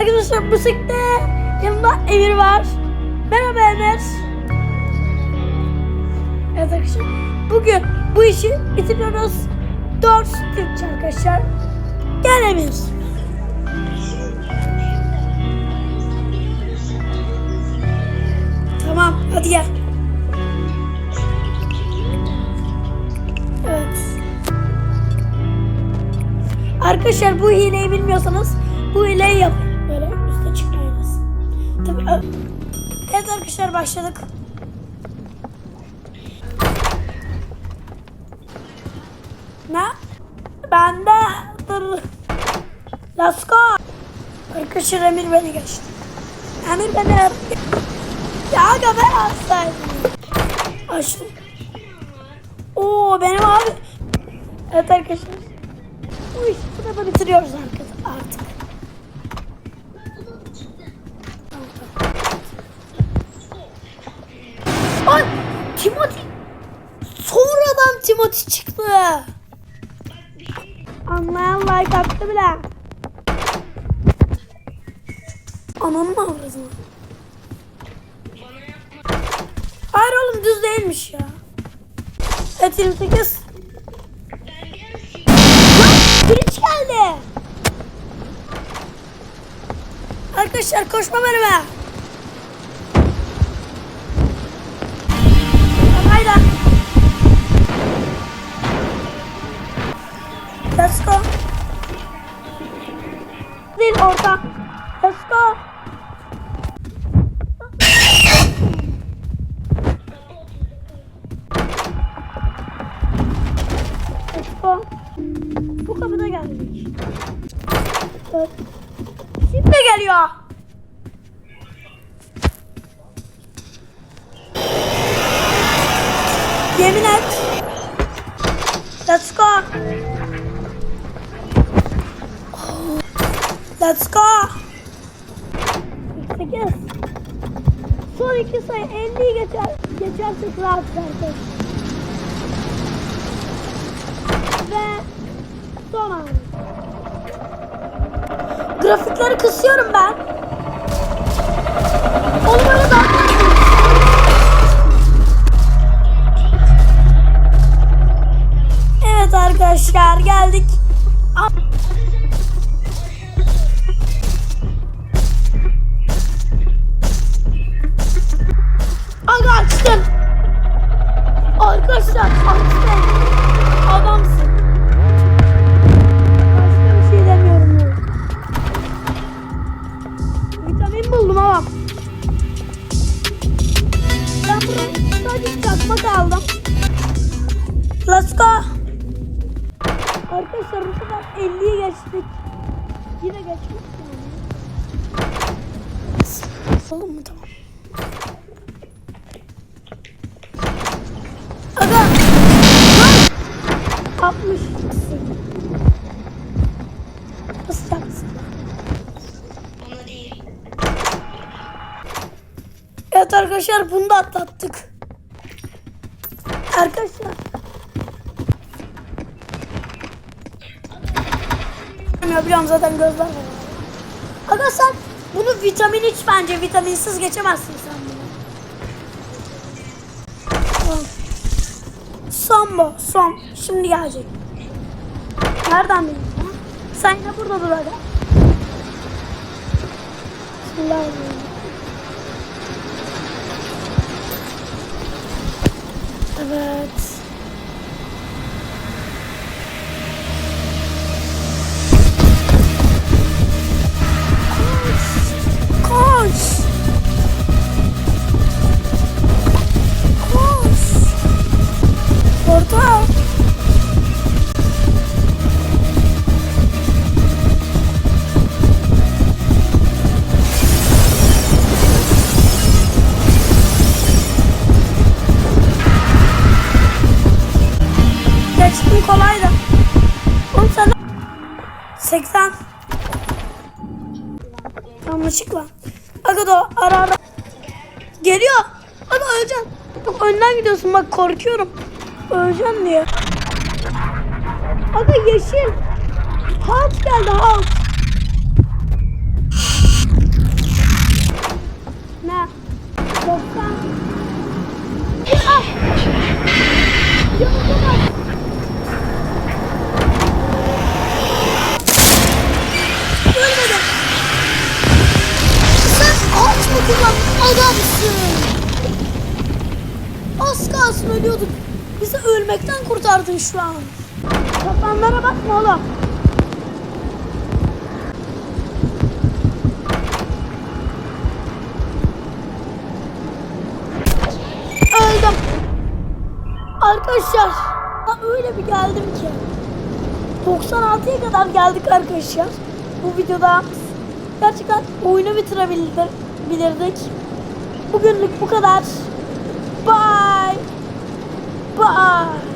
Arkadaşlar bu sekte yanımda Emir var. Merhaba Emir. Evet arkadaşlar bugün bu işi bitiriyoruz. 4 Türkçe arkadaşlar. Gel Emir. Tamam hadi gel. Evet. Arkadaşlar bu hileyi bilmiyorsanız bu hileyi yapın. Evet arkadaşlar başladık. Ne? Bende. Dur. Let's go. Arkadaşlar Emir beni geçti. Emir beni Ya aga ben alsaydım. Açtım. Oo benim abi. Evet arkadaşlar. Bu işi burada bitiriyoruz artık. Ay Timothy. Sonradan Timothy çıktı. Anlayan like attı bile. Ananı mı avradını? Hayır oğlum düz değilmiş ya. Evet 28. Biriç geldi. Arkadaşlar koşma bölümü. Let's go. Değil orta. Let's go. Let's go. Bu kapıda geldik. Evet. Şimdi geliyor. Yemin et. Let's go. Let's go. 8. Son iki sayı 50'yi geçer. Geçersek rahat arkadaşlar. Ve son an. Grafikleri kısıyorum ben. Öyle ben. Evet arkadaşlar geldik. Let's go. Arkadaşlar bu sefer 50'yi geçtik. Yine geçmek Oğlum mu tamam. Aga. Lan! 60. Nasıl yapsın? Onu değil. Evet arkadaşlar bunu da atlattık. Arkadaşlar. Ya biliyorum zaten gözler. Aga sen bunu vitamin iç bence. Vitaminsiz geçemezsin sen bunu. Son bu. Son. Şimdi gelecek. Nereden biliyorsun? Sen de burada dur aga. Bismillahirrahmanirrahim. Evet. Geçtim kolaydı. Oğlum sen 80 Yanlışlıkla. Aga da ara ara. Geliyor. Aga öleceksin. Bak önden gidiyorsun bak korkuyorum. Öleceksin diye. Aga yeşil. Halt geldi halt. Adamsın. Az kalsın ölüyorduk. Bizi ölmekten kurtardın şu an. Kafanlara bakma oğlum. Öldüm. Arkadaşlar öyle bir geldim ki. 96'ya kadar geldik arkadaşlar. Bu videoda gerçekten oyunu bitirebilirdik. Bugünlük bu kadar. Bye. Bye.